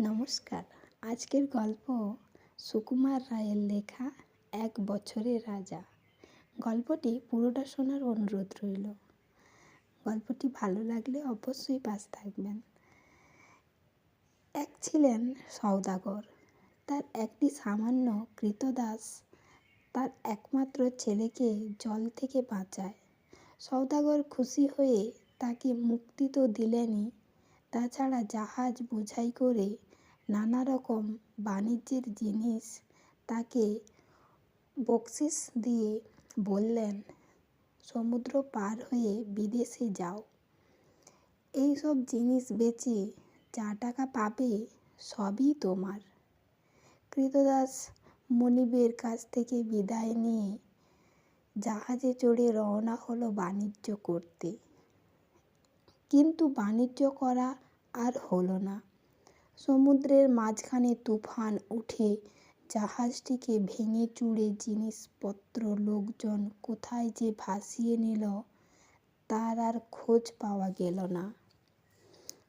নমস্কার। আজকের গল্প সুকুমার রায়ের লেখা, এক বছরের রাজা গল্পটি পুরোটা শোনার অনুরোধ রইল। গল্পটি ভালো লাগলে অবশ্যই পাশ থাকবেন। এক ছিলেন সওদাগর। তার একটি সামান্য কৃতদাস, তার একমাত্র ছেলেকে জল থেকে বাঁচায়। সওদাগর খুশি হয়ে তাকে মুক্তি তো দিলেনই তাছাড়া জাহাজ বোঝাই করে নানা রকম বাণিজ্যের জিনিস তাকে বকশিস দিয়ে বললেন, সমুদ্র পার হয়ে বিদেশে যাও। এই সব জিনিস বেচে যা টাকা পাবে সবই তোমার। কৃতদাস মনিবের কাছ থেকে বিদায় নিয়ে জাহাজে চড়ে রওনা হলো বাণিজ্য করতে। কিন্তু বাণিজ্য করা আর হলো না। সমুদ্রের মাঝখানে তুফান উঠে জাহাজটিকে ভেঙে চুড়ে জিনিসপত্র, লোকজন কোথায় যে ভাসিয়ে নিল, তার আর খোঁজ পাওয়া গেল না।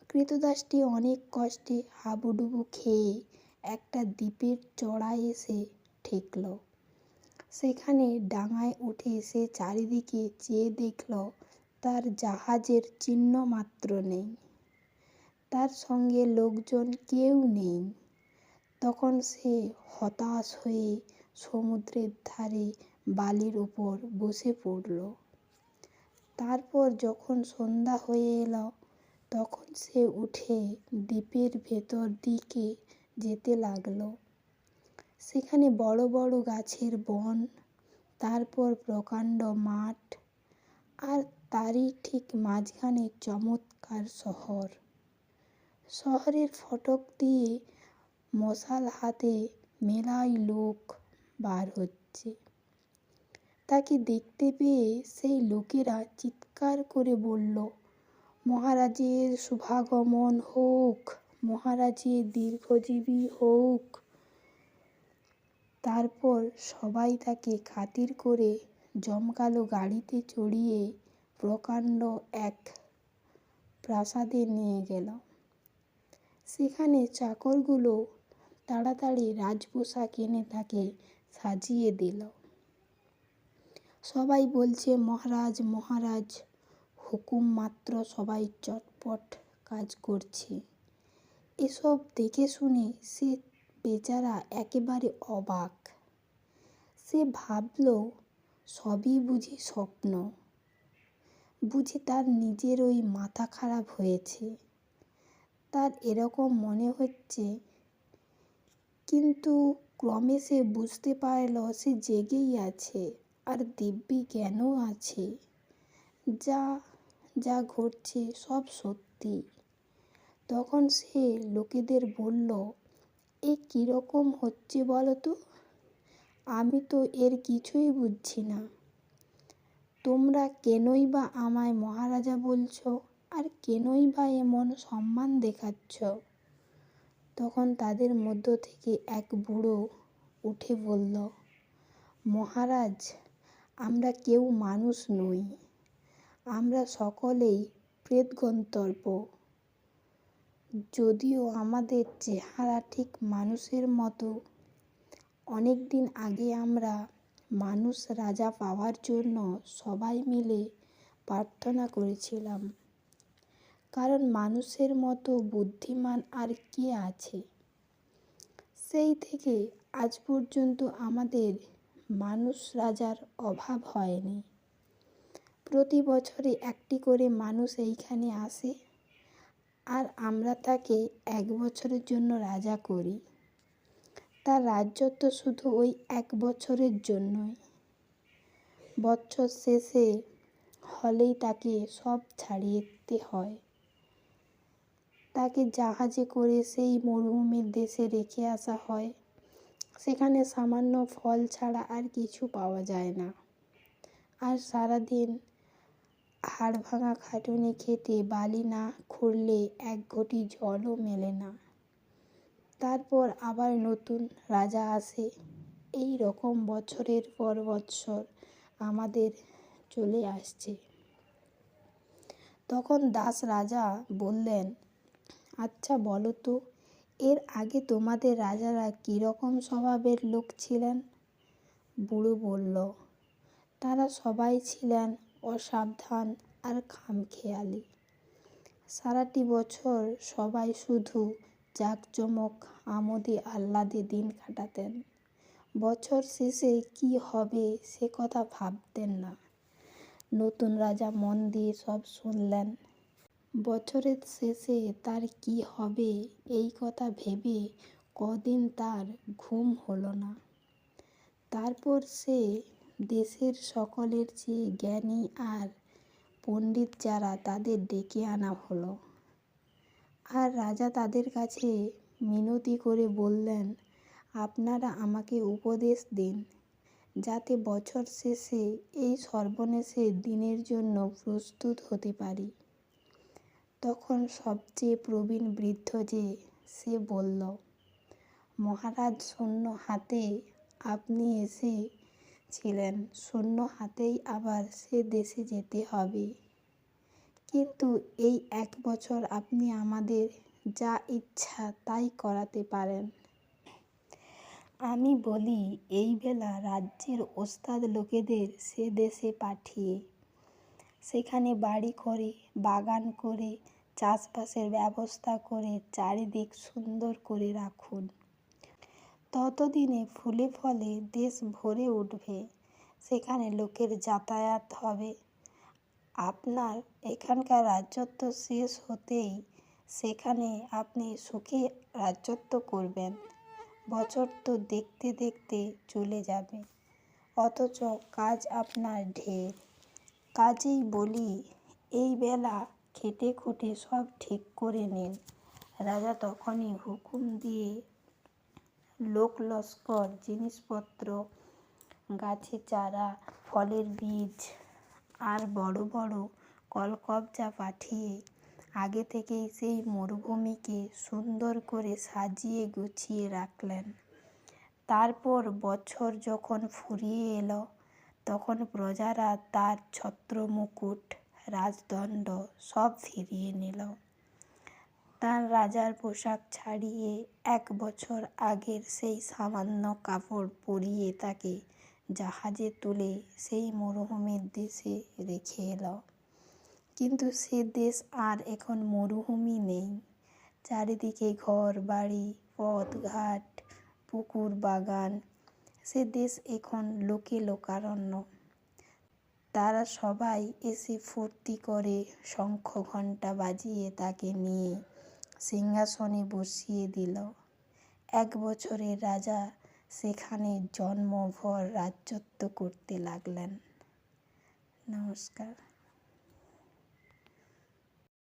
কৃতদাসটি অনেক কষ্টে হাবুডুবু খেয়ে একটা দ্বীপের চড়ায় এসে ঠেকল। সেখানে ডাঙায় উঠে সে চারিদিকে চেয়ে দেখল তার জাহাজের চিহ্ন মাত্র নেই। তার সঙ্গে লোকজন কেউ নেই। তখন সে হতাশ হয়ে সমুদ্রের ধারে বালির ওপর বসে পড়ল। তারপর যখন সন্ধ্যা হয়ে এলো, তখন সে উঠে দ্বীপের ভেতর দিকে যেতে লাগল। সেখানে বড় বড় গাছের বন, তারপর প্রকাণ্ড মাঠ আর তারই ঠিক মাঝখানে চমৎকার শহর। শহরের ফটক দিয়ে মশাল হাতে মেলাই লোক বার হচ্ছে। তাকে দেখতে পেয়ে সেই লোকেরা চিৎকার করে বলল, মহারাজের শুভাগমন হোক, মহারাজের দীর্ঘজীবী হোক। তারপর সবাই তাকে খাতির করে জমকালো গাড়িতে চড়িয়ে প্রকাণ্ড এক প্রাসাদে নিয়ে গেল। সেখানে চাকরগুলো তাড়াতাড়ি রাজপোশাক এনে তাকে সাজিয়ে দিল। সবাই বলছে, মহারাজ মহারাজ, হুকুম মাত্র সবাই চটপট কাজ করছে। এসব দেখে শুনে সে বেচারা একেবারে অবাক। সে ভাবল, সবই বুঝি স্বপ্ন। বুঝি তার নিজের ওই মাথা খারাপ হয়েছে। তার এরকম মনে হচ্ছে, কিন্তু ক্রমে সে বুঝতে পারল সে জেগেই আছে আর দিব্যি জ্ঞানও আছে। যা যা ঘটছে সব সত্যি। তখন সে লোকেদের বলল, এ কীরকম হচ্ছে বলো তো? আমি তো এর কিছুই বুঝছি না। তোমরা কেনই বা আমায় মহারাজা বলছো? আর কেনই বা এমন সম্মান দেখাচ্ছ? তখন তাদের মধ্য থেকে এক বুড়ো উঠে বলল, মহারাজ, আমরা কেউ মানুষ নই। আমরা সকলেই প্রেত গন্তব্য যদিও আমাদের চেহারা ঠিক মানুষের মতো অনেক দিন আগে আমরা মানুষ রাজা পাওয়ার জন্য সবাই মিলে প্রার্থনা করেছিলাম। কারণ মানুষের মতো বুদ্ধিমান আর কে আছে? সেই থেকে আজ পর্যন্ত আমাদের মানুষ রাজার অভাব হয়নি। প্রতি বছরে একটি করে মানুষ এইখানে আসে, আর আমরা তাকে এক বছরের জন্য রাজা করি। তার রাজ্যত্ব শুধু ওই এক বছরের জন্যই। বছর শেষে হলেই তাকে সব ছাড়িয়ে দিতে হয়। তাকে জাহাজে করে সেই মরুভূমির দেশে রেখে আসা হয়। সেখানে সামান্য ফল ছাড়া আর কিছু পাওয়া যায় না। আর সারাদিন হাড় ভাঙা খাটুনি খেতে বালি না খুঁড়লে এক ঘটি জলও মেলে না। তারপর আবার নতুন রাজা আসে। এই রকম বছরের পর বৎসর আমাদের চলে আসছে। তখন দাস রাজা বললেন আচ্ছা বলো তো, এর আগে তোমাদের রাজারা কীরকম স্বভাবের লোক ছিলেন? বুড়ো বলল, তারা সবাই ছিলেন অসাবধান আর খামখেয়ালি। সারাটি বছর সবাই শুধু জাঁকজমক আমোদে আহ্লাদে দিন কাটাতেন। বছর শেষে কি হবে সে কথা ভাবতেন না। নতুন রাজা মন দিয়ে সব শুনলেন। বছরের শেষে তার কি হবে এই কথা ভেবে কদিন তার ঘুম হলো না। তারপর সে দেশের সকলের চেয়ে জ্ঞানী আর পণ্ডিত যারা তাদের ডেকে আনা হলো। আর রাজা তাদের কাছে মিনতি করে বললেন, আপনারা আমাকে উপদেশ দিন, যাতে বছর শেষে এই সর্বনেশের দিনের জন্য প্রস্তুত হতে পারি। তখন সবচেয়ে প্রবীণ বৃদ্ধ যে, সে বলল, মহারাজ শূন্য হাতে আপনি এসেছিলেন শূন্য হাতেই আবার সে দেশে যেতে হবে। কিন্তু এই এক বছর আপনি আমাদের যা ইচ্ছা তাই করাতে পারেন। আমি বলি, এই বেলা রাজ্যের ওস্তাদ লোকেদের সে দেশে পাঠিয়ে, সেখানে বাড়ি করে, বাগান করে, চাষবাসের ব্যবস্থা করে চারিদিক সুন্দর করে রাখুন। ততদিনে ফুলে ফলে দেশ ভরে উঠবে। সেখানে লোকের যাতায়াত হবে। আপনার এখানকার রাজত্ব শেষ হতেই সেখানে আপনি সুখে রাজত্ব করবেন। বছর তো দেখতে দেখতে চলে যাবে। অথচ কাজ আপনার ঢের। কাজেই বলি, এই বেলা খেটে খুঁটে সব ঠিক করে নিন। রাজা তখনই হুকুম দিয়ে লোক লস্কর, জিনিসপত্র, গাছে চারা, ফলের বীজ আর বড় বড় কলকবজা পাঠিয়ে আগে থেকেই সেই মরুভূমিকে সুন্দর করে সাজিয়ে গুছিয়ে রাখলেন। তারপর বছর যখন ফুরিয়ে এলো, তখন প্রজারা তার ছত্র মুকুট, রাজদণ্ড সব ফিরিয়ে নিল। তার রাজার পোশাক ছাড়িয়ে এক বছর আগের সেই সামান্য কাপড় পরিয়ে তাকে জাহাজে তুলে সেই মরুভূমির দেশে রেখে এলো। কিন্তু সে দেশ আর এখন মরুভূমি নেই। চারিদিকে ঘর, বাড়ি, পথ, ঘাট, পুকুর, বাগান। সে দেশ এখন লোকে লোকারণ্য। তারা সবাই এসে ফুর্তি করে শঙ্খ ঘণ্টা বাজিয়ে তাকে নিয়ে সিংহাসনে বসিয়ে দিল। এক বছরের রাজা সেখানে জন্মভর রাজত্ব করতে লাগলেন। নমস্কার।